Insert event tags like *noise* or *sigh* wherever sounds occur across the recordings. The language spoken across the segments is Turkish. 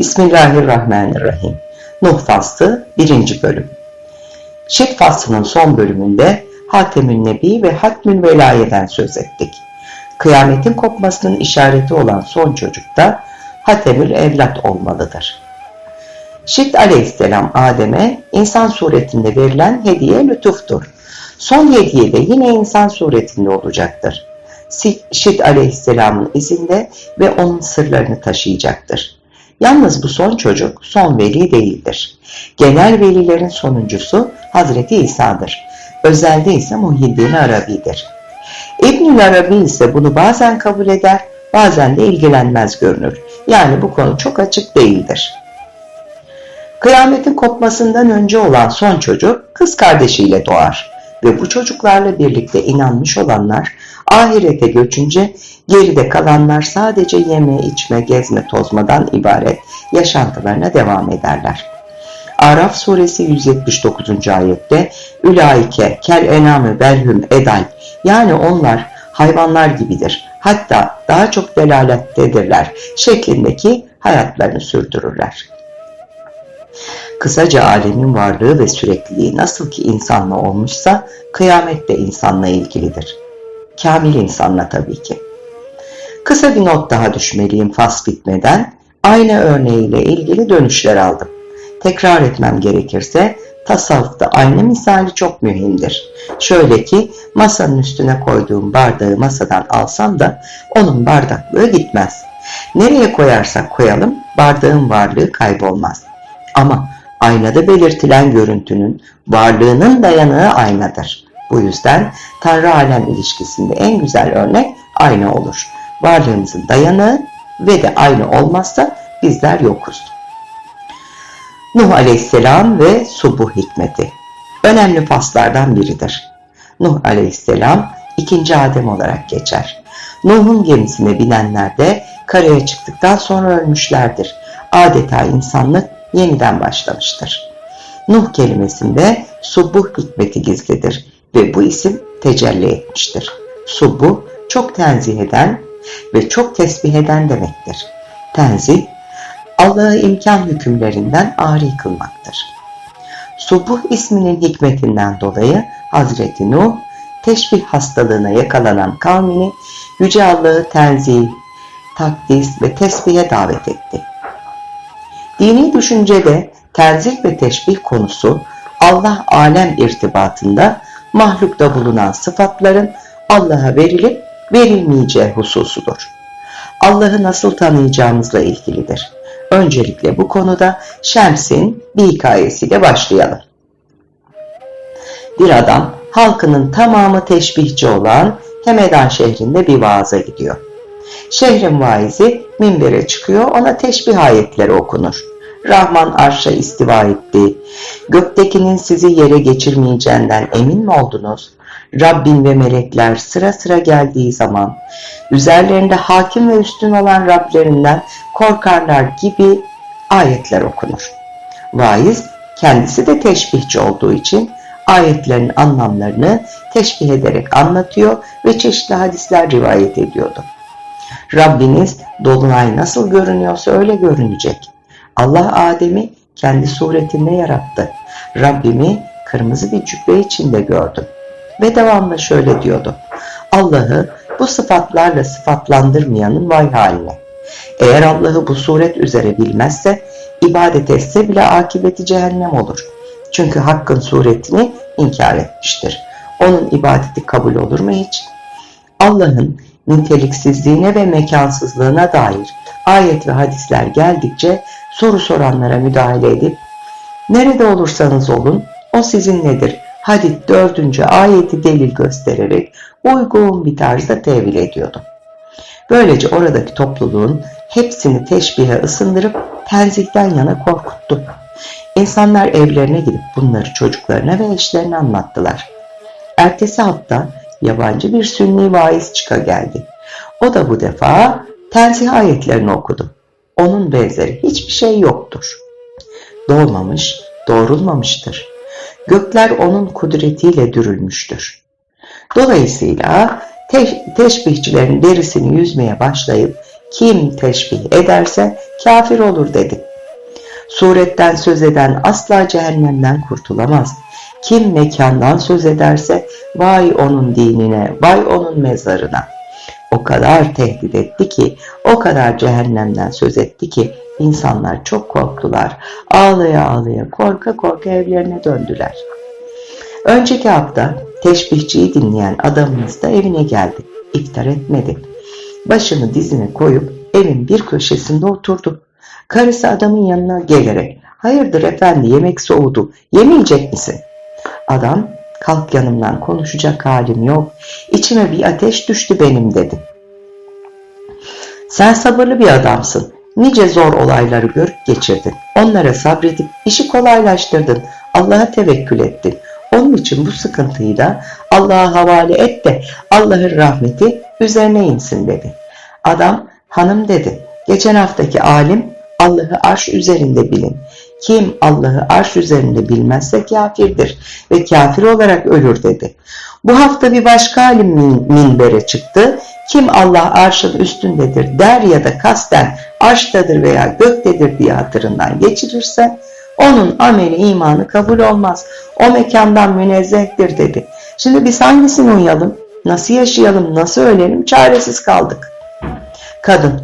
Bismillahirrahmanirrahim. Nuh Faslı 1. Bölüm Şit Faslı'nın son bölümünde Hatemül Nebi ve Hatmül Velaye'den söz ettik. Kıyametin kopmasının işareti olan son çocuk da Hatemül Evlat olmalıdır. Şit aleyhisselam Adem'e insan suretinde verilen hediye lütuftur. Son hediye de yine insan suretinde olacaktır. Şit aleyhisselamın izinde ve onun sırlarını taşıyacaktır. Yalnız bu son çocuk son veli değildir. Genel velilerin sonuncusu Hazreti İsa'dır. Özelde ise Muhyiddin Arabi'dir. İbnül Arabi ise bunu bazen kabul eder, bazen de ilgilenmez görünür. Yani bu konu çok açık değildir. Kıyametin kopmasından önce olan son çocuk kız kardeşiyle doğar ve bu çocuklarla birlikte inanmış olanlar ahirete göçünce geride kalanlar sadece yeme, içme, gezme, tozmadan ibaret yaşantılarına devam ederler. Araf suresi 179. ayette Ülaike kel enamü belhüm edal yani onlar hayvanlar gibidir hatta daha çok delalettedirler şeklindeki hayatlarını sürdürürler. Kısaca alemin varlığı ve sürekliliği nasıl ki insanla olmuşsa kıyamet de insanla ilgilidir. Kamil insanla tabii ki. Kısa bir not daha düşmeliyim fas bitmeden. Aynı örneğiyle ilgili dönüşler aldım. Tekrar etmem gerekirse tasavvufta aynı misali çok mühimdir. Şöyle ki masanın üstüne koyduğum bardağı masadan alsam da onun bardaklığı gitmez. Nereye koyarsak koyalım bardağın varlığı kaybolmaz. Ama aynada belirtilen görüntünün varlığının dayanığı aynadır. Bu yüzden Tanrı alem ilişkisinde en güzel örnek ayna olur. Varlığımızın dayanığı ve de aynı olmazsa bizler yokuz. Nuh Aleyhisselam ve Subuh Hikmeti önemli faslardan biridir. Nuh Aleyhisselam ikinci Adem olarak geçer. Nuh'un gemisine binenler de karaya çıktıktan sonra ölmüşlerdir. Adeta insanlık yeniden başlamıştır. Nuh kelimesinde subuh hikmeti gizlidir ve bu isim tecelli etmiştir. Subuh çok tenzih eden ve çok tesbih eden demektir. Tenzih, Allah'ı imkan hükümlerinden ari kılmaktır. Subuh isminin hikmetinden dolayı Hazreti Nuh, teşbih hastalığına yakalanan kavmini Yüce Allah'ı tenzih, takdis ve tesbihe davet etti. Dini düşüncede tenzih ve teşbih konusu Allah alem irtibatında mahlukta bulunan sıfatların Allah'a verilip verilmeyeceği hususudur. Allah'ı nasıl tanıyacağımızla ilgilidir. Öncelikle bu konuda Şems'in bir hikayesiyle başlayalım. Bir adam halkının tamamı teşbihçi olan Hemedan şehrinde bir vaaza gidiyor. Şehrin vaizi minbere çıkıyor ona teşbih ayetleri okunur. Rahman arşa istiva etti. Göktekinin sizi yere geçirmeyeceğinden emin mi oldunuz? Rabbin ve melekler sıra sıra geldiği zaman üzerlerinde hakim ve üstün olan Rablerinden korkarlar gibi ayetler okunur. Vaiz kendisi de teşbihçi olduğu için ayetlerin anlamlarını teşbih ederek anlatıyor ve çeşitli hadisler rivayet ediyordu. Rabbiniz dolunay nasıl görünüyorsa öyle görünecek. Allah Adem'i kendi suretinde yarattı. Rabbimi kırmızı bir cübbe içinde gördüm. Ve devamlı şöyle diyordu. Allah'ı bu sıfatlarla sıfatlandırmayanın vay haline. Eğer Allah'ı bu suret üzere bilmezse, ibadet etse bile akıbeti cehennem olur. Çünkü Hakk'ın suretini inkar etmiştir. Onun ibadeti kabul olur mu hiç? Allah'ın niteliksizliğine ve mekansızlığına dair ayet ve hadisler geldikçe soru soranlara müdahale edip nerede olursanız olun o sizin nedir? Hadid dördüncü ayeti delil göstererek uygun bir tarzda tevil ediyordu. Böylece oradaki topluluğun hepsini teşbihe ısındırıp tenzihten yana korkuttu. İnsanlar evlerine gidip bunları çocuklarına ve eşlerine anlattılar. Ertesi hafta yabancı bir sünni vaiz çıka geldi. O da bu defa tenzih ayetlerini okudu. Onun benzeri hiçbir şey yoktur. Doğmamış, doğrulmamıştır. Gökler onun kudretiyle dürülmüştür. Dolayısıyla te teşbihçilerin derisini yüzmeye başlayıp kim teşbih ederse kafir olur dedi. Suretten söz eden asla cehennemden kurtulamaz. Kim mekandan söz ederse vay onun dinine, vay onun mezarına. O kadar tehdit etti ki, o kadar cehennemden söz etti ki insanlar çok korktular. Ağlaya ağlaya, korka korka evlerine döndüler. Önceki hafta teşbihçiyi dinleyen adamımız da evine geldi. İftar etmedi. Başını dizine koyup evin bir köşesinde oturdu. Karısı adamın yanına gelerek hayırdır efendi yemek soğudu yemeyecek misin? Adam kalk yanımdan konuşacak halim yok. İçime bir ateş düştü benim dedi. Sen sabırlı bir adamsın. Nice zor olayları görüp geçirdin. Onlara sabredip işi kolaylaştırdın. Allah'a tevekkül ettin. Onun için bu sıkıntıyı da Allah'a havale et de Allah'ın rahmeti üzerine insin dedi. Adam hanım dedi. Geçen haftaki alim Allah'ı arş üzerinde bilin. Kim Allah'ı arş üzerinde bilmezse kafirdir ve kafir olarak ölür dedi. Bu hafta bir başka alim min minbere çıktı. Kim Allah arşın üstündedir der ya da kasten arştadır veya göktedir diye hatırından geçirirse onun ameli imanı kabul olmaz. O mekandan münezzehtir dedi. Şimdi biz hangisini uyalım? Nasıl yaşayalım? Nasıl ölelim? Çaresiz kaldık. Kadın.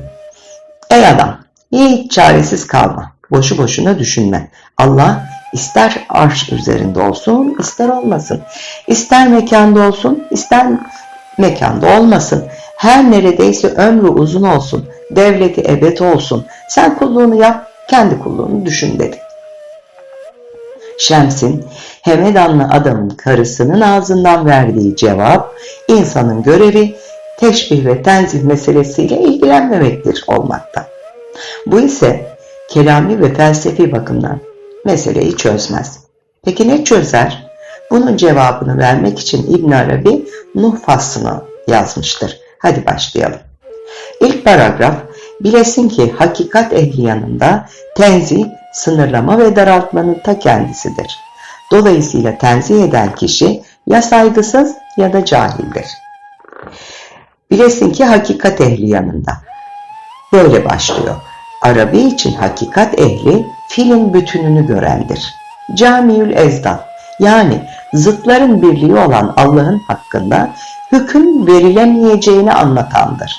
Ey adam hiç çaresiz kalma. Boşu boşuna düşünme. Allah ister arş üzerinde olsun, ister olmasın. İster mekanda olsun, ister mekanda olmasın. Her neredeyse ömrü uzun olsun, devleti ebed olsun. Sen kulluğunu yap, kendi kulluğunu düşün dedi. Şems'in Hemedanlı adamın karısının ağzından verdiği cevap, insanın görevi teşbih ve tenzih meselesiyle ilgilenmemektir olmakta. Bu ise kelami ve felsefi bakımdan meseleyi çözmez. Peki ne çözer? Bunun cevabını vermek için İbn Arabi Nuh faslını yazmıştır. Hadi başlayalım. İlk paragraf bilesin ki hakikat ehli yanında tenzih, sınırlama ve daraltmanın ta kendisidir. Dolayısıyla tenzih eden kişi ya saygısız ya da cahildir. Bilesin ki hakikat ehli yanında. Böyle başlıyor. Arabi için hakikat ehli filin bütününü görendir. Camiül Ezdan yani zıtların birliği olan Allah'ın hakkında hüküm verilemeyeceğini anlatandır.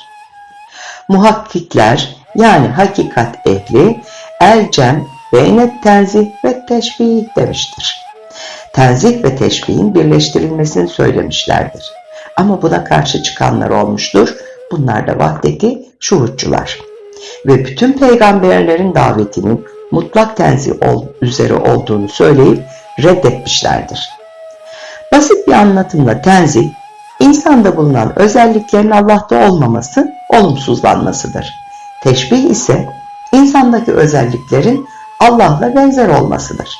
Muhakkikler yani hakikat ehli elcem, beynet tenzih ve teşbih demiştir. Tenzih ve teşbihin birleştirilmesini söylemişlerdir. Ama buna karşı çıkanlar olmuştur. Bunlar da vahdeti şuurcular. Ve bütün peygamberlerin davetinin mutlak tenzih ol, üzere olduğunu söyleyip reddetmişlerdir. Basit bir anlatımla tenzih, insanda bulunan özelliklerin Allah'ta olmaması, olumsuzlanmasıdır. Teşbih ise insandaki özelliklerin Allah'la benzer olmasıdır.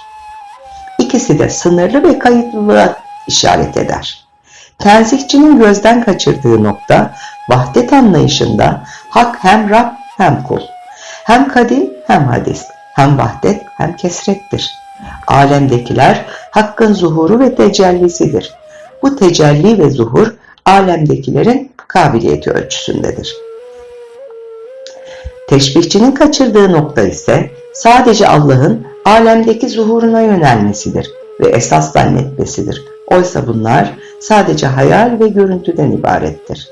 İkisi de sınırlı ve kayıtlılığa işaret eder. Tenzihçinin gözden kaçırdığı nokta vahdet anlayışında hak hem Rab hem kul. Hem kadim hem hadis. Hem vahdet hem kesrettir. Alemdekiler hakkın zuhuru ve tecellisidir. Bu tecelli ve zuhur alemdekilerin kabiliyeti ölçüsündedir. Teşbihçinin kaçırdığı nokta ise sadece Allah'ın alemdeki zuhuruna yönelmesidir ve esas zannetmesidir. Oysa bunlar sadece hayal ve görüntüden ibarettir.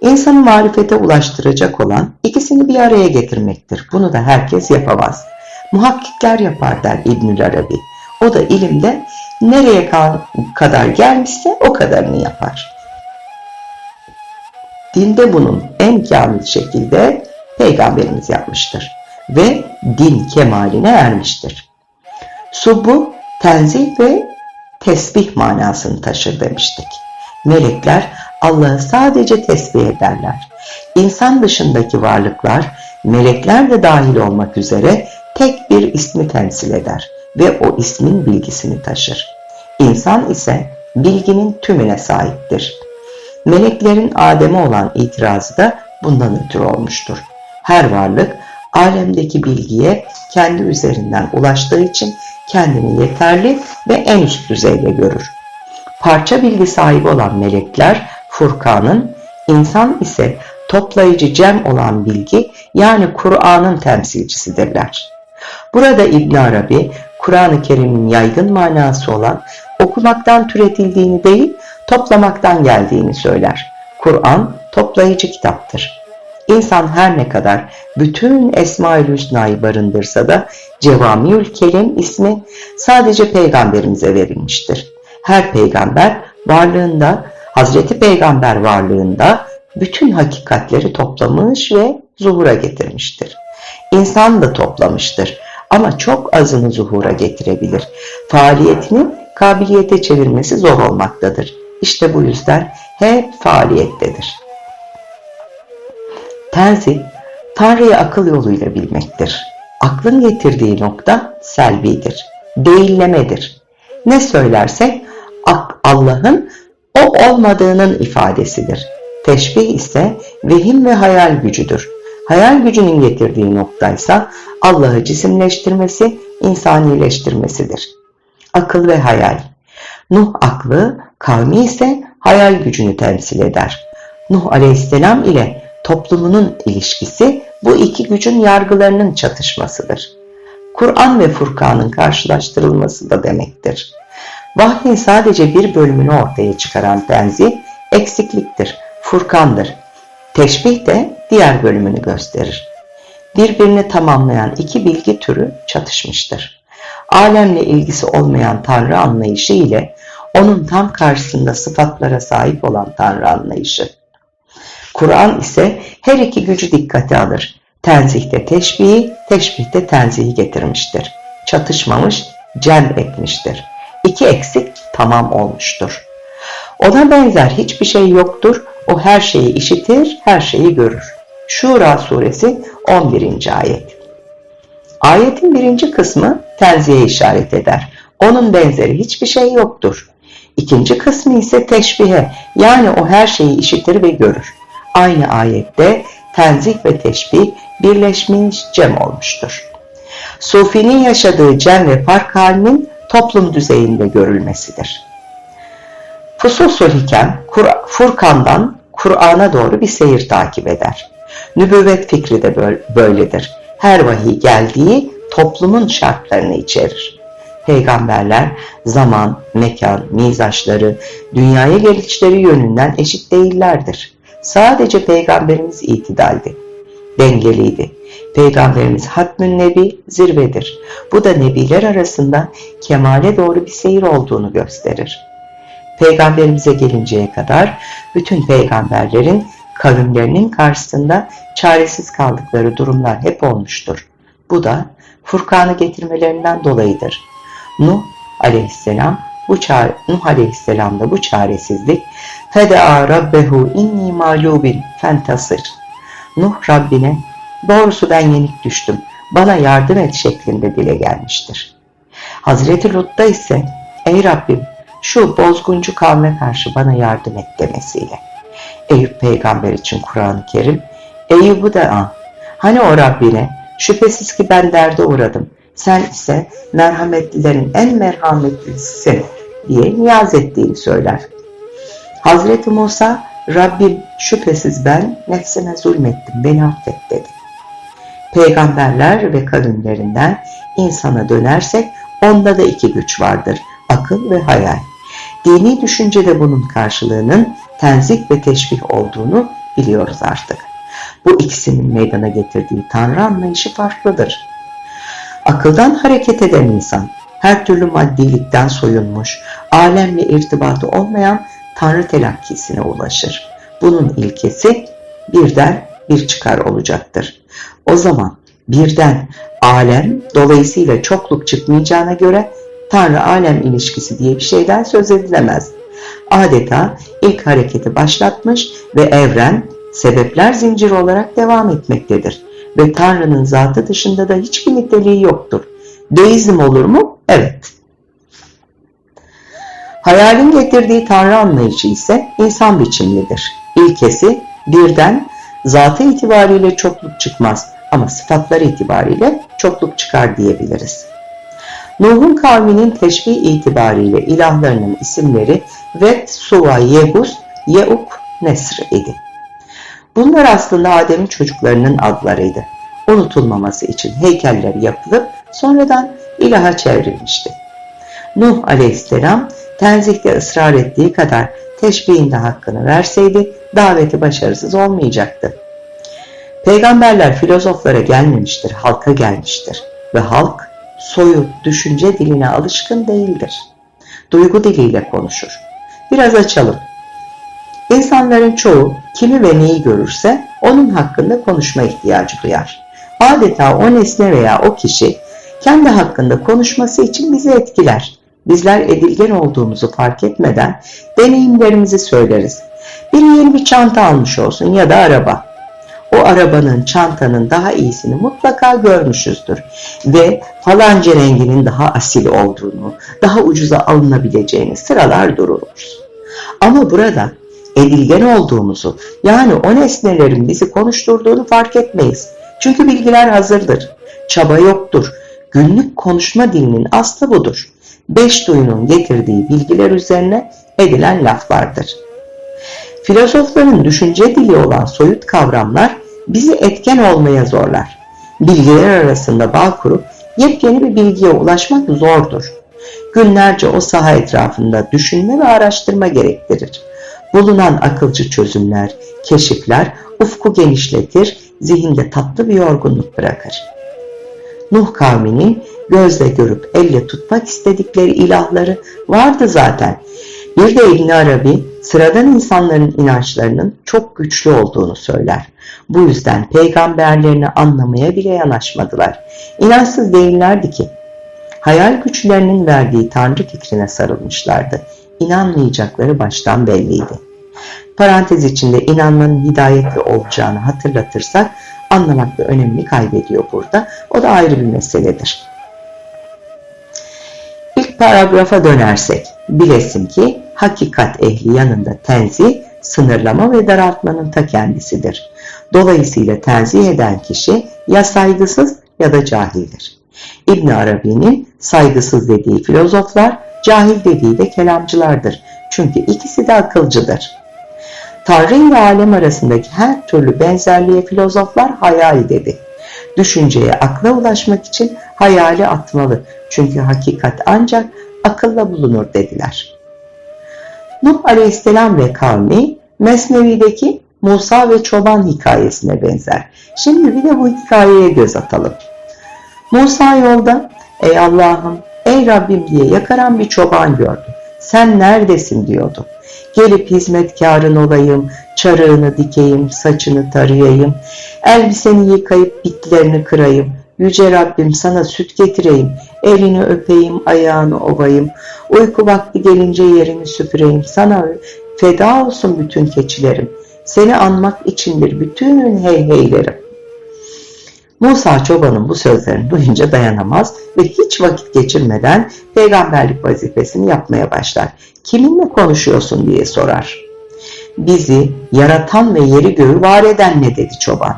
İnsanı marifete ulaştıracak olan ikisini bir araya getirmektir. Bunu da herkes yapamaz. Muhakkikler yapar der İbnül Arabi. O da ilimde nereye kadar gelmişse o kadarını yapar. Dinde bunun en kamil şekilde Peygamberimiz yapmıştır ve din kemaline ermiştir. Subbu, tenzih ve tesbih manasını taşır demiştik. Melekler Allah'ı sadece tesbih ederler. İnsan dışındaki varlıklar, melekler de dahil olmak üzere tek bir ismi temsil eder ve o ismin bilgisini taşır. İnsan ise bilginin tümüne sahiptir. Meleklerin Adem'e olan itirazı da bundan ötürü olmuştur. Her varlık alemdeki bilgiye kendi üzerinden ulaştığı için kendini yeterli ve en üst düzeyde görür. Parça bilgi sahibi olan melekler Furkan'ın, insan ise toplayıcı cem olan bilgi yani Kur'an'ın temsilcisidirler. Burada İbn Arabi, Kur'an-ı Kerim'in yaygın manası olan okumaktan türetildiğini değil, toplamaktan geldiğini söyler. Kur'an toplayıcı kitaptır. İnsan her ne kadar bütün Esma-ül Hüsna'yı barındırsa da Cevamiül Kelim ismi sadece peygamberimize verilmiştir. Her peygamber varlığında, Hazreti Peygamber varlığında bütün hakikatleri toplamış ve zuhura getirmiştir. İnsan da toplamıştır ama çok azını zuhura getirebilir. Faaliyetini kabiliyete çevirmesi zor olmaktadır. İşte bu yüzden hep faaliyettedir. Tenzih, Tanrı'yı akıl yoluyla bilmektir. Aklın getirdiği nokta selbidir, değillemedir. Ne söylersek Allah'ın o olmadığının ifadesidir. Teşbih ise vehim ve hayal gücüdür. Hayal gücünün getirdiği noktaysa Allah'ı cisimleştirmesi, insanileştirmesidir. Akıl ve hayal. Nuh aklı, kavmi ise hayal gücünü temsil eder. Nuh aleyhisselam ile toplumunun ilişkisi bu iki gücün yargılarının çatışmasıdır. Kur'an ve Furkan'ın karşılaştırılması da demektir. Vahyin sadece bir bölümünü ortaya çıkaran tenzih eksikliktir, Furkan'dır. Teşbih de diğer bölümünü gösterir. Birbirini tamamlayan iki bilgi türü çatışmıştır. Alemle ilgisi olmayan Tanrı anlayışı ile onun tam karşısında sıfatlara sahip olan Tanrı anlayışı. Kur'an ise her iki gücü dikkate alır. Tenzihte teşbihi, teşbihte tenzihi getirmiştir. Çatışmamış, cem etmiştir. İki eksik tamam olmuştur. Ona benzer hiçbir şey yoktur. O her şeyi işitir, her şeyi görür. Şura suresi 11. ayet. Ayetin birinci kısmı tenzihe işaret eder. Onun benzeri hiçbir şey yoktur. İkinci kısmı ise teşbihe yani o her şeyi işitir ve görür. Aynı ayette tenzih ve teşbih birleşmiş cem olmuştur. Sufi'nin yaşadığı cem ve fark halinin toplum düzeyinde görülmesidir. Fususul Hikem, Furkan'dan Kur'an'a doğru bir seyir takip eder. Nübüvvet fikri de böyledir. Her vahiy geldiği toplumun şartlarını içerir. Peygamberler zaman, mekan, mizaçları, dünyaya gelişleri yönünden eşit değillerdir. Sadece Peygamberimiz itidaldi, dengeliydi. Peygamberimiz Hatmün Nebi zirvedir. Bu da nebiler arasında kemale doğru bir seyir olduğunu gösterir. Peygamberimize gelinceye kadar bütün peygamberlerin kavimlerinin karşısında çaresiz kaldıkları durumlar hep olmuştur. Bu da Furkan'ı getirmelerinden dolayıdır. Nuh aleyhisselam bu çare, Nuh aleyhisselamda bu çaresizlik Feda rabbehu inni mağlubin fentasir. Nuh Rabbine doğrusu ben yenik düştüm bana yardım et şeklinde dile gelmiştir. Hazreti Lut'ta ise ey Rabbim şu bozguncu kavme karşı bana yardım et demesiyle. Eyüp peygamber için Kur'an-ı Kerim Eyüp'ü de an. Hani o Rabbine şüphesiz ki ben derde uğradım. Sen ise merhametlilerin en merhametlisisin diye niyaz ettiğini söyler. Hazreti Musa Rabbim şüphesiz ben nefsime zulmettim beni affet dedi. Peygamberler ve kavimlerinden insana dönersek onda da iki güç vardır. Akıl ve hayal. Dini düşüncede bunun karşılığının tenzih ve teşbih olduğunu biliyoruz artık. Bu ikisinin meydana getirdiği Tanrı anlayışı farklıdır. Akıldan hareket eden insan, her türlü maddilikten soyunmuş, alemle irtibatı olmayan Tanrı telakkisine ulaşır. Bunun ilkesi birden bir çıkar olacaktır. O zaman birden alem dolayısıyla çokluk çıkmayacağına göre Tanrı alem ilişkisi diye bir şeyden söz edilemez. Adeta ilk hareketi başlatmış ve evren sebepler zinciri olarak devam etmektedir. Ve Tanrı'nın zatı dışında da hiçbir niteliği yoktur. Deizm olur mu? Evet. Hayalin getirdiği Tanrı anlayışı ise insan biçimlidir. İlkesi birden zatı itibariyle çokluk çıkmaz ama sıfatları itibariyle çokluk çıkar diyebiliriz. Nuh'un kavminin teşbih itibariyle ilahlarının isimleri ve Suva, Yehus, Yeuk, Nesr idi. Bunlar aslında Adem'in çocuklarının adlarıydı. unutulmaması için heykeller yapılıp sonradan ilaha çevrilmişti. Nuh aleyhisselam tenzihte ısrar ettiği kadar teşbihin de hakkını verseydi daveti başarısız olmayacaktı. Peygamberler filozoflara gelmemiştir, halka gelmiştir ve halk soyut düşünce diline alışkın değildir. Duygu diliyle konuşur. Biraz açalım. İnsanların çoğu kimi ve neyi görürse onun hakkında konuşma ihtiyacı duyar. Adeta o nesne veya o kişi kendi hakkında konuşması için bizi etkiler. Bizler edilgen olduğumuzu fark etmeden deneyimlerimizi söyleriz. Biri yeni bir çanta almış olsun ya da araba. O arabanın, çantanın daha iyisini mutlaka görmüşüzdür. Ve falanca renginin daha asil olduğunu, daha ucuza alınabileceğini sıralar dururuz. Ama burada edilgen olduğumuzu, yani o nesnelerin bizi konuşturduğunu fark etmeyiz. Çünkü bilgiler hazırdır. Çaba yoktur. Günlük konuşma dilinin aslı budur. Beş duyunun getirdiği bilgiler üzerine edilen laflardır. Filozofların düşünce dili olan soyut kavramlar bizi etken olmaya zorlar. Bilgiler arasında bağ kurup yepyeni bir bilgiye ulaşmak zordur. Günlerce o saha etrafında düşünme ve araştırma gerektirir. Bulunan akılcı çözümler, keşifler ufku genişletir, zihinde tatlı bir yorgunluk bırakır. Nuh kavminin gözle görüp elle tutmak istedikleri ilahları vardı zaten. Bir de İbn Arabi sıradan insanların inançlarının çok güçlü olduğunu söyler. Bu yüzden peygamberlerini anlamaya bile yanaşmadılar. İnançsız değillerdi ki. Hayal güçlerinin verdiği tanrı fikrine sarılmışlardı. İnanmayacakları baştan belliydi. Parantez içinde inanmanın hidayetli olacağını hatırlatırsak anlamak da önemini kaybediyor burada. O da ayrı bir meseledir. Paragrafa dönersek, bilesin ki hakikat ehli yanında tenzih, sınırlama ve daraltmanın ta kendisidir. Dolayısıyla tenzih eden kişi ya saygısız ya da cahildir. İbn Arabi'nin saygısız dediği filozoflar, cahil dediği de kelamcılardır. Çünkü ikisi de akılcıdır. Tanrı ile alem arasındaki her türlü benzerliğe filozoflar hayal dedi. Düşünceye, akla ulaşmak için hayali atmalı. Çünkü hakikat ancak akılla bulunur dediler. Nuh Aleyhisselam ve kavmi Mesnevi'deki Musa ve çoban hikayesine benzer. Şimdi bir de bu hikayeye göz atalım. Musa yolda ey Allah'ım ey Rabbim diye yakaran bir çoban gördü. Sen neredesin diyordu. Gelip hizmetkarın olayım, çarığını dikeyim, saçını tarayayım, elbiseni yıkayıp bitlerini kırayım, Yüce Rabbim sana süt getireyim, elini öpeyim, ayağını ovayım, uyku vakti gelince yerini süpüreyim, sana feda olsun bütün keçilerim, seni anmak içindir bütün heyheylerim. Musa çobanın bu sözlerini duyunca dayanamaz ve hiç vakit geçirmeden peygamberlik vazifesini yapmaya başlar. Kiminle konuşuyorsun diye sorar. Bizi yaratan ve yeri göğü var eden ne dedi çoban.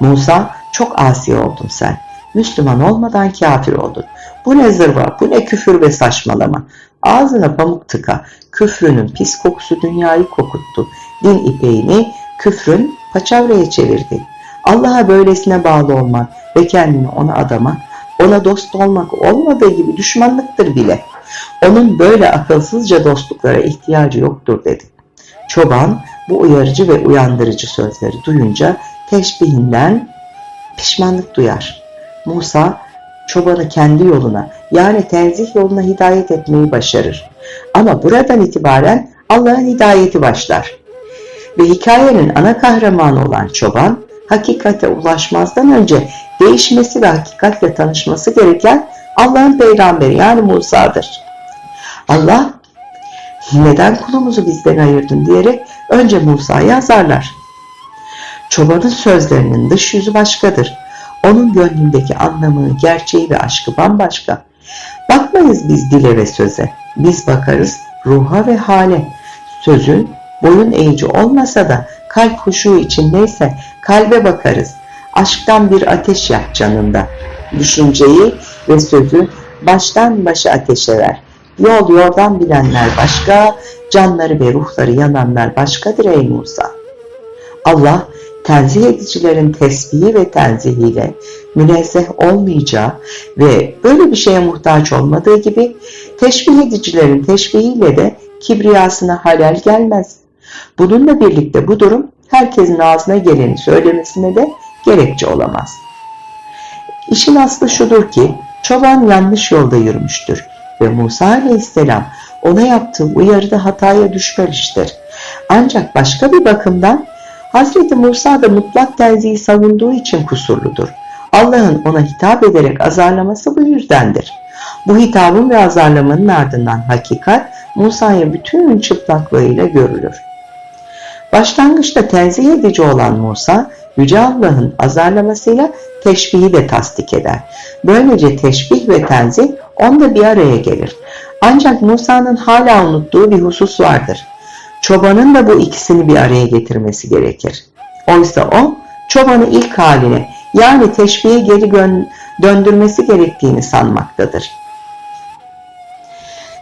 Musa çok asi oldun sen. Müslüman olmadan kafir oldun. Bu ne zırva, bu ne küfür ve saçmalama. Ağzına pamuk tıka, küfrünün pis kokusu dünyayı kokuttu. Din ipeğini küfrün paçavraya çevirdi. Allah'a böylesine bağlı olmak ve kendini ona adama, ona dost olmak olmadığı gibi düşmanlıktır bile. Onun böyle akılsızca dostluklara ihtiyacı yoktur dedi. Çoban bu uyarıcı ve uyandırıcı sözleri duyunca teşbihinden pişmanlık duyar. Musa çobanı kendi yoluna yani tenzih yoluna hidayet etmeyi başarır. Ama buradan itibaren Allah'ın hidayeti başlar. Ve hikayenin ana kahramanı olan çoban hakikate ulaşmazdan önce değişmesi ve hakikatle tanışması gereken Allah'ın peygamberi yani Musa'dır. Allah neden kulumuzu bizden ayırdın diyerek önce Musa'yı azarlar. Çobanın sözlerinin dış yüzü başkadır. Onun gönlündeki anlamı, gerçeği ve aşkı bambaşka. Bakmayız biz dile ve söze. Biz bakarız ruha ve hale. Sözün boyun eğici olmasa da kalp huşu içindeyse kalbe bakarız. Aşktan bir ateş yak canında. Düşünceyi ve sözü baştan başa ateşe ver. Yol yoldan bilenler başka, canları ve ruhları yananlar başkadır ey Musa. Allah tenzih edicilerin tesbihi ve tenzihiyle münezzeh olmayacağı ve böyle bir şeye muhtaç olmadığı gibi teşbih edicilerin teşbihiyle de kibriyasına halel gelmez. Bununla birlikte bu durum herkesin ağzına geleni söylemesine de gerekçe olamaz. İşin aslı şudur ki çoban yanlış yolda yürümüştür ve Musa aleyhisselam ona yaptığı uyarıda hataya düşmemiştir. Ancak başka bir bakımdan Hazreti Musa da mutlak terzihi savunduğu için kusurludur. Allah'ın ona hitap ederek azarlaması bu yüzdendir. Bu hitabın ve azarlamanın ardından hakikat Musa'ya bütün çıplaklığıyla görülür. Başlangıçta tenzih edici olan Musa, Yüce Allah'ın azarlamasıyla teşbihi de tasdik eder. Böylece teşbih ve tenzih onda bir araya gelir. Ancak Musa'nın hala unuttuğu bir husus vardır. Çobanın da bu ikisini bir araya getirmesi gerekir. Oysa o, çobanı ilk haline yani teşbihe geri döndürmesi gerektiğini sanmaktadır.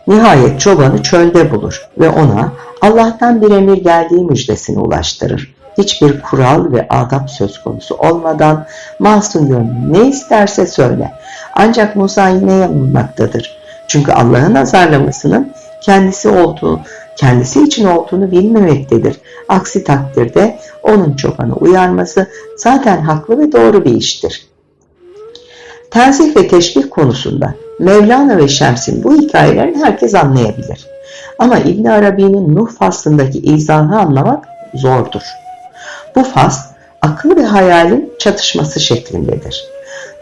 Nihayet çobanı çölde bulur ve ona Allah'tan bir emir geldiği müjdesini ulaştırır. Hiçbir kural ve adap söz konusu olmadan masum gönlü ne isterse söyle. Ancak Musa yine yanılmaktadır. Çünkü Allah'ın azarlamasının kendisi olduğu, kendisi için olduğunu bilmemektedir. Aksi takdirde onun çobanı uyarması zaten haklı ve doğru bir iştir. Tenzih ve teşbih konusunda Mevlana ve Şems'in bu hikayelerini herkes anlayabilir. Ama İbn Arabi'nin Nuh faslındaki izahı anlamak zordur. Bu fasl akıl ve hayalin çatışması şeklindedir.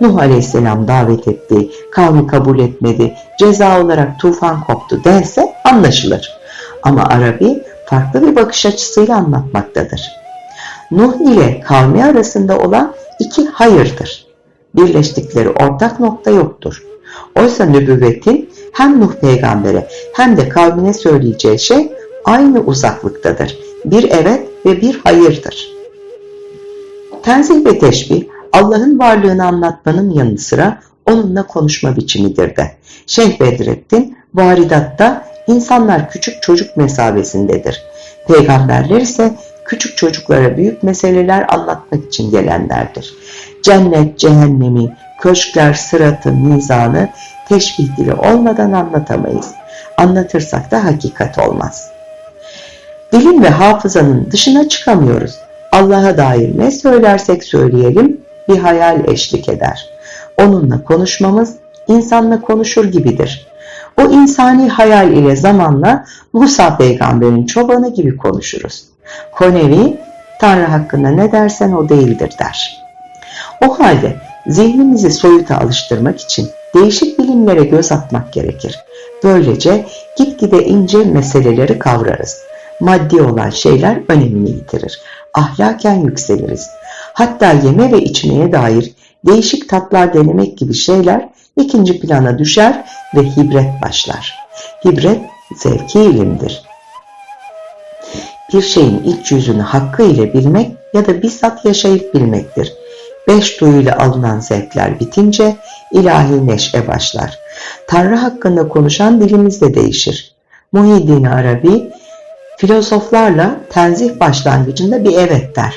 Nuh aleyhisselam davet etti, kavmi kabul etmedi, ceza olarak tufan koptu dense anlaşılır. Ama Arabi farklı bir bakış açısıyla anlatmaktadır. Nuh ile kavmi arasında olan iki hayırdır. Birleştikleri ortak nokta yoktur. Oysa nübüvvetin hem Nuh peygambere hem de kavmine söyleyeceği şey aynı uzaklıktadır. Bir evet ve bir hayırdır. Tenzih ve teşbih Allah'ın varlığını anlatmanın yanı sıra onunla konuşma biçimidir de. Şeyh Bedrettin varidatta insanlar küçük çocuk mesabesindedir. Peygamberler ise küçük çocuklara büyük meseleler anlatmak için gelenlerdir. Cennet, cehennemi, köşkler, sıratı, mizanı teşbih dili olmadan anlatamayız. Anlatırsak da hakikat olmaz. Dilin ve hafızanın dışına çıkamıyoruz. Allah'a dair ne söylersek söyleyelim bir hayal eşlik eder. Onunla konuşmamız insanla konuşur gibidir. O insani hayal ile zamanla Musa peygamberin çobanı gibi konuşuruz. Konevi, Tanrı hakkında ne dersen o değildir der. O halde zihnimizi soyuta alıştırmak için değişik bilimlere göz atmak gerekir. Böylece gitgide ince meseleleri kavrarız. Maddi olan şeyler önemini yitirir. Ahlaken yükseliriz. Hatta yeme ve içmeye dair değişik tatlar denemek gibi şeyler ikinci plana düşer ve hibret başlar. Hibret zevki ilimdir. Bir şeyin iç yüzünü hakkı ile bilmek ya da bizzat yaşayıp bilmektir. Beş duyuyla alınan zevkler bitince ilahi neşe başlar. Tanrı hakkında konuşan dilimiz de değişir. Muhyiddin Arabi filozoflarla tenzih başlangıcında bir evet der.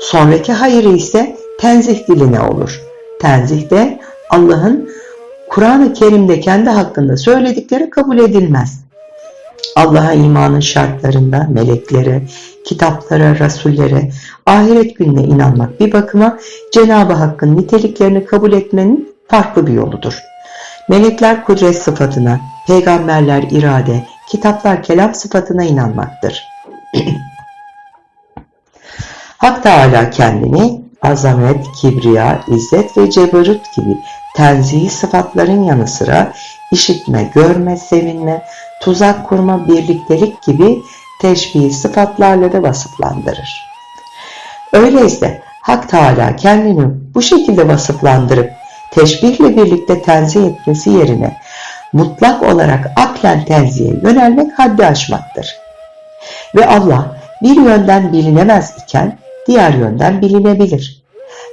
Sonraki hayırı ise tenzih diline olur. Tenzih de Allah'ın Kur'an-ı Kerim'de kendi hakkında söyledikleri kabul edilmez. Allah'a imanın şartlarında meleklere, kitaplara, rasullere, ahiret gününe inanmak bir bakıma Cenab-ı Hakk'ın niteliklerini kabul etmenin farklı bir yoludur. Melekler kudret sıfatına, peygamberler irade, kitaplar kelam sıfatına inanmaktır. *clears throat* Hak Teala kendini azamet, kibriya, izzet ve cebarut gibi tenzihi sıfatların yanı sıra işitme, görme, sevinme, tuzak kurma, birliktelik gibi teşbih sıfatlarla da vasıflandırır. Öyleyse Hak Teala kendini bu şekilde vasıflandırıp teşbihle birlikte tenzih etmesi yerine mutlak olarak aklen tenzihe yönelmek haddi aşmaktır. Ve Allah bir yönden bilinemez iken diğer yönden bilinebilir.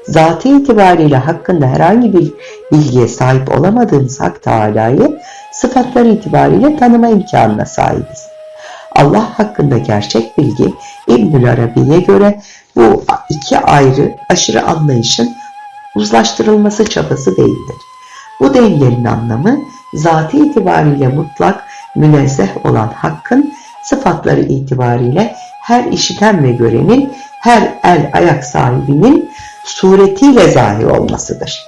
Zatı itibariyle hakkında herhangi bir bilgiye sahip olamadığımız Hak Teala'yı sıfatları itibariyle tanıma imkanına sahibiz. Allah hakkında gerçek bilgi İbnül Arabi'ye göre bu iki ayrı aşırı anlayışın uzlaştırılması çabası değildir. Bu dengenin anlamı zatı itibariyle mutlak, münezzeh olan hakkın sıfatları itibariyle her işiten ve görenin, her el ayak sahibinin suretiyle zahir olmasıdır.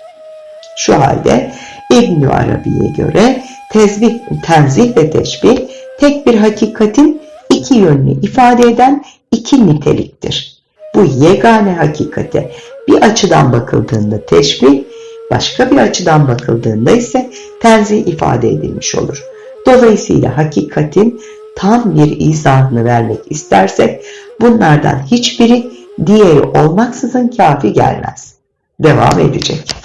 Şu halde İbn Arabi'ye göre tezbih, tenzih ve teşbih tek bir hakikatin iki yönünü ifade eden iki niteliktir. Bu yegane hakikate bir açıdan bakıldığında teşbih, başka bir açıdan bakıldığında ise tenzih ifade edilmiş olur. Dolayısıyla hakikatin tam bir izahını vermek istersek bunlardan hiçbiri diğeri olmaksızın kafi gelmez. Devam edecek.